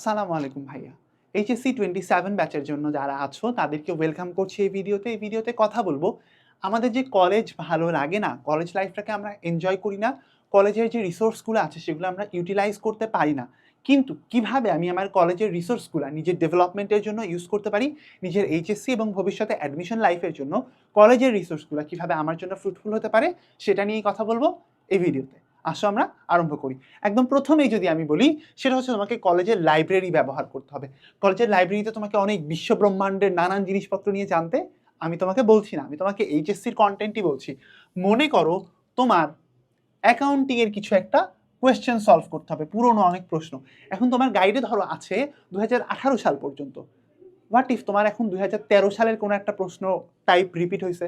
আসসালামু আলাইকুম ভাইয়া। এইচএসসি টোয়েন্টি সেভেন ব্যাচের জন্য যারা আছো, তাদেরকে ওয়েলকাম করছি এই ভিডিওতে। এই ভিডিওতে কথা বলব, আমাদের যে কলেজ ভালো লাগে না কলেজ লাইফটাকে আমরা এনজয় করি না কলেজের যে রিসোর্সগুলো আছে, সেগুলো আমরা ইউটিলাইজ করতে পারি না। কিন্তু কীভাবে আমি আমার কলেজের রিসোর্সগুলো নিজের ডেভেলপমেন্টের জন্য ইউজ করতে পারি, নিজের এইচএসসি এবং ভবিষ্যতে অ্যাডমিশন লাইফের জন্য কলেজের রিসোর্সগুলো কীভাবে আমার জন্য ফ্রুটফুল হতে পারে, সেটা নিয়েই কথা বলব এই ভিডিওতে। আসো আমরা আরম্ভ করি। একদম প্রথমেই যদি আমি বলি, সেটা হচ্ছে তোমাকে কলেজের লাইব্রেরি ব্যবহার করতে হবে। কলেজের লাইব্রেরিতে তোমাকে অনেক বিশ্ব ব্রহ্মাণ্ডের নানান জিনিসপত্র নিয়ে জানতে আমি তোমাকে বলছি না, আমি তোমাকে এইচএসসির কন্টেন্টই বলছি। মনে করো তোমার অ্যাকাউন্টিংয়ের কিছু একটা কোয়েশ্চেন সলভ করতে হবে, পুরনো অনেক প্রশ্ন। এখন তোমার গাইডে ধরো আছে দুই হাজার আঠারো সাল পর্যন্ত। হোয়াট ইফ তোমার এখন দুই হাজার তেরো সালের কোনো একটা প্রশ্ন টাইপ রিপিট হয়েছে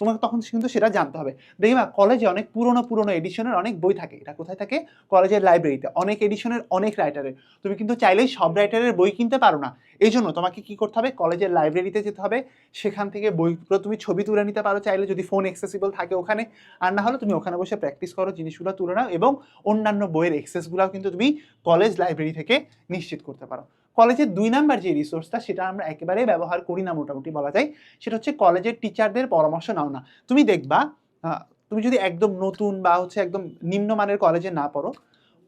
তোমাকে তখন কিন্তু সেটা জানতে হবে। দেখবা কলেজে অনেক পুরনো পুরনো এডিশনের অনেক বই থাকে। এটা কোথায় থাকে? কলেজের লাইব্রেরিতে অনেক এডিশনের অনেক রাইটারের তুমি কিন্তু চাইলেই সব রাইটারের বই কিনতে পারো না। এই জন্য তোমাকে কি করতে হবে? কলেজের লাইব্রেরিতে যেতে হবে। সেখান থেকে বইগুলো তুমি ছবি তুলে নিতে পারো চাইলে, যদি ফোন এক্সেসিবল থাকে ওখানে। আর না হলে তুমি ওখানে বসে প্র্যাকটিস করো, জিনিসগুলো তুলে নাও এবং অন্যান্য বইয়ের এক্সেসগুলোও কিন্তু তুমি কলেজ লাইব্রেরি থেকে নিশ্চিত করতে পারো। কলেজের দুই নাম্বার যে রিসোর্সটা সেটা আমরা একেবারে ব্যবহার করি না মোটামুটি বলা যায়, সেটা হচ্ছে কলেজের টিচারদের পরামর্শ নাও না। তুমি দেখবা তুমি যদি একদম নতুন বা হচ্ছে একদম নিম্নমানের কলেজে না পড়ো,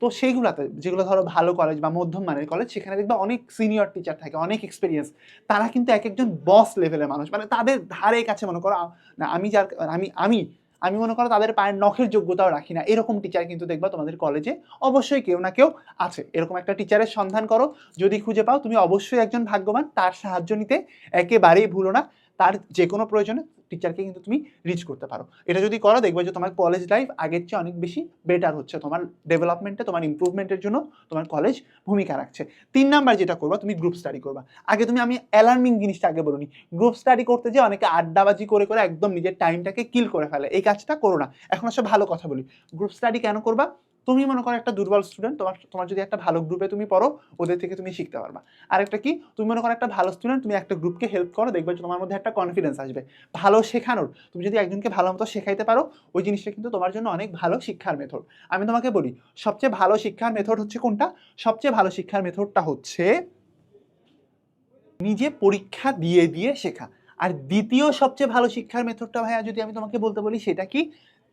তো সেইগুলোতে, যেগুলো ধরো ভালো কলেজ বা মধ্যম মানের কলেজ, সেখানে দেখবা অনেক সিনিয়র টিচার থাকে, অনেক এক্সপিরিয়েন্স তারা কিন্তু এক একজন বস লেভেলের মানুষ। মানে তাদের ধারে কাছে মনে করো না, আমি যার, আমি আমি আমি মনে করো তাদের পায়ের নখের যোগ্যতাও রাখি না। এরকম টিচার কিন্তু দেখবা তোমাদের কলেজে অবশ্যই কেউ না কেউ আছে। এরকম একটা টিচারের সন্ধান করো। যদি খুঁজে পাও, তুমি অবশ্যই একজন ভাগ্যবান। তার সাহায্য নিতে একেবারেই ভুলো না। তার যে কোনো প্রয়োজনে টিচারকে কিন্তু তুমি রিচ করতে পারো। এটা যদি করো, দেখবে যে তোমার কলেজ লাইফ আগের চেয়ে অনেক বেশি বেটার হচ্ছে। তোমার ডেভেলপমেন্টে তোমার ইমপ্রুভমেন্টের জন্য তোমার কলেজ ভূমিকা রাখছে। তিন নাম্বার যেটা করবা, তুমি গ্রুপ স্টাডি করবা। আগে তুমি, আমি অ্যালার্মিং জিনিসটা আগে বলিনি। গ্রুপ স্টাডি করতে যে অনেকে আড্ডাবাজি করে করে একদম নিজের টাইমটাকে কিল করে ফেলে। এই কাজটা করো না। এখন আসলে ভালো কথা বলি। গ্রুপ স্টাডি কেন করবা? তুমি মনে করো একটা দুর্বল স্টুডেন্ট তোমার তোমার যদি একটা ভালো গ্রুপে তুমি পড়ো, ওদের থেকে তুমি শিখতে পারবা। আরেকটা কি, তুমি মনে করো একটা ভালো স্টুডেন্ট তুমি একটা গ্রুপকে হেল্প করো, দেখবে তোমার মধ্যে একটা কনফিডেন্স আসবে। ভালো শেখানোর, তুমি যদি একজনকে ভালো মতো শেখাইতে পারো, ওই জিনিসটা কিন্তু তোমার জন্য অনেক ভালো শিক্ষার মেথড আমি তোমাকে বলি, সবচেয়ে ভালো শিক্ষার মেথড হচ্ছে কোনটা? সবচেয়ে ভালো শিক্ষার মেথডটা হচ্ছে নিজে পরীক্ষা দিয়ে দিয়ে শেখা। আর দ্বিতীয় সবচেয়ে ভালো শিক্ষার মেথডটা ভাইয়া যদি আমি তোমাকে বলতে বলি, সেটা কি?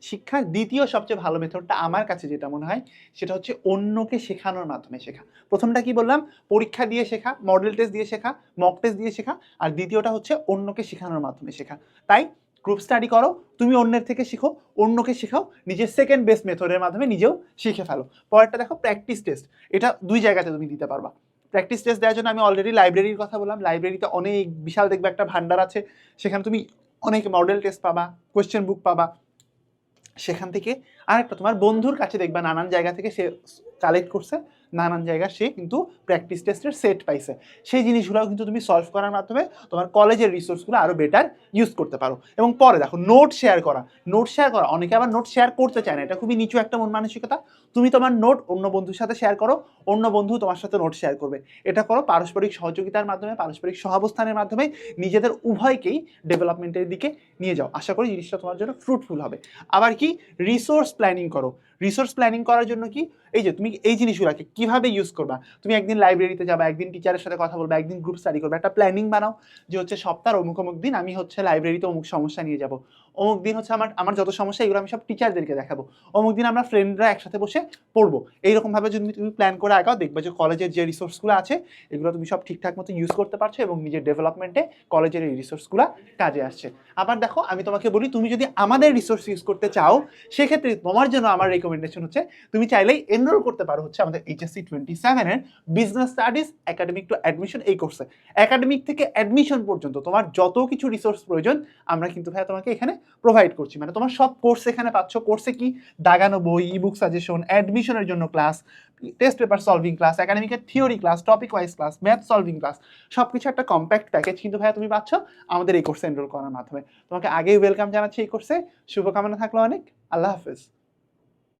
শিক্ষার দ্বিতীয় সবচেয়ে ভালো মেথডটা আমার কাছে যেটা মনে হয়, সেটা হচ্ছে অন্যকে শেখানোর মাধ্যমে শেখা। প্রথমটা কি বললাম? পরীক্ষা দিয়ে শেখা মডেল টেস্ট দিয়ে শেখা মক টেস্ট দিয়ে শেখা, আর দ্বিতীয়টা হচ্ছে অন্যকে শেখানোর মাধ্যমে শেখা। তাই গ্রুপ স্টাডি করো, তুমি অন্যের থেকে শিখো, অন্যকে শেখাও, নিজের সেকেন্ড বেস্ট মেথডের মাধ্যমে নিজেও শিখে ফেলো। পরেরটা দেখো প্র্যাকটিস টেস্ট এটা দুই জায়গাতে তুমি দিতে পারবা। প্র্যাকটিস টেস্ট দেওয়ার জন্য আমি অলরেডি লাইব্রেরির কথা বললাম লাইব্রেরিতে অনেক বিশাল দেখবে একটা ভান্ডার আছে, সেখানে তুমি অনেক মডেল টেস্ট পাবা কোয়েশ্চেন বুক পাবা সেখান থেকে আরেকটা তোমার বন্ধুর কাছে দেখবা নানান জায়গা থেকে সে কালেক্ট করছে। নানান জায়গা সে কিন্তু প্র্যাকটিস টেস্টের সেট পাইছে। সেই জিনিসগুলোও কিন্তু তুমি সলভ করার মাধ্যমে তোমার কলেজের রিসোর্সগুলো আরও বেটার ইউজ করতে পারো। এবং পরে দেখো নোট শেয়ার করা। নোট শেয়ার করা, অনেকে আবার নোট শেয়ার করতে চায় না, এটা খুবই নিচু একটা মন মানসিকতা। তুমি তোমার নোট অন্য বন্ধুর সাথে শেয়ার করো, অন্য বন্ধু তোমার সাথে নোট শেয়ার করবে। এটা করো পারস্পরিক সহযোগিতার মাধ্যমে, পারস্পরিক সহাবস্থানের মাধ্যমে নিজেদের উভয়কেই ডেভেলপমেন্টের দিকে নিয়ে যাও। আশা করি জিনিসটা তোমার জন্য ফ্রুটফুল হবে। আবার কি? রিসোর্স প্ল্যানিং করো। রিসোর্স প্ল্যানিং করার জন্য কি? এই যে তুমি এই জিনিসগুলোকে কীভাবে ইউজ করবা? তুমি একদিন লাইব্রেরিতে যাবা, একদিন টিচারের সাথে কথা বলবা, একদিন গ্রুপ স্টাডি করবে। একটা প্ল্যানিং বানাও যে হচ্ছে সপ্তাহের অমুক অমুক দিন আমি হচ্ছে লাইব্রেরিতে অমুক সমস্যা নিয়ে যাব। অমুক দিন হচ্ছে আমার আমার যত সমস্যা, এগুলো আমি সব টিচারদেরকে দেখাবো। অমুক দিন আমরা ফ্রেন্ডরা একসাথে বসে পড়ব। এইরকমভাবে যদি তুমি প্ল্যান করে আগাও, দেখবে যে কলেজের যে রিসোর্সগুলো আছে, এগুলো তুমি সব ঠিকঠাক মতো ইউজ করতে পারছ এবং নিজের ডেভেলপমেন্টে কলেজের এই রিসোর্সগুলো কাজে আসছে। আবার দেখো, আমি তোমাকে বলি, তুমি যদি আমাদের রিসোর্স ইউজ করতে চাও, সেক্ষেত্রে তোমার জন্য আমার রেকমেন্ডেশন হচ্ছে, তুমি চাইলেই এনরোল করতে পারো হচ্ছে আমাদের এইচএসসি টোয়েন্টি সেভেনের business studies academic to admission এই কোর্সে একাডেমিক থেকে অ্যাডমিশন পর্যন্ত তোমার যত কিছু রিসোর্স প্রয়োজন, আমরা কিন্তু ভাইয়া তোমাকে এখানে প্রোভাইড করছি। মানে তোমার সব কোর্স এখানে পাচ্ছ। কোর্সে কি? দাগানো বই ই বুক সাজেশন অ্যাডমিশনের জন্য class test paper solving class একাডেমিকের theory class topic wise class math solving class সব কিছু একটা কম্প্যাক্ট প্যাকেজ কিন্তু ভাইয়া, তুমি পাচ্ছ আমাদের এই কোর্সে এনরোল করার মাধ্যমে। তোমাকে আগেই ওয়েলকাম জানাচ্ছি এই কোর্সে শুভকামনা থাকল অনেক। আল্লাহ হাফেজ।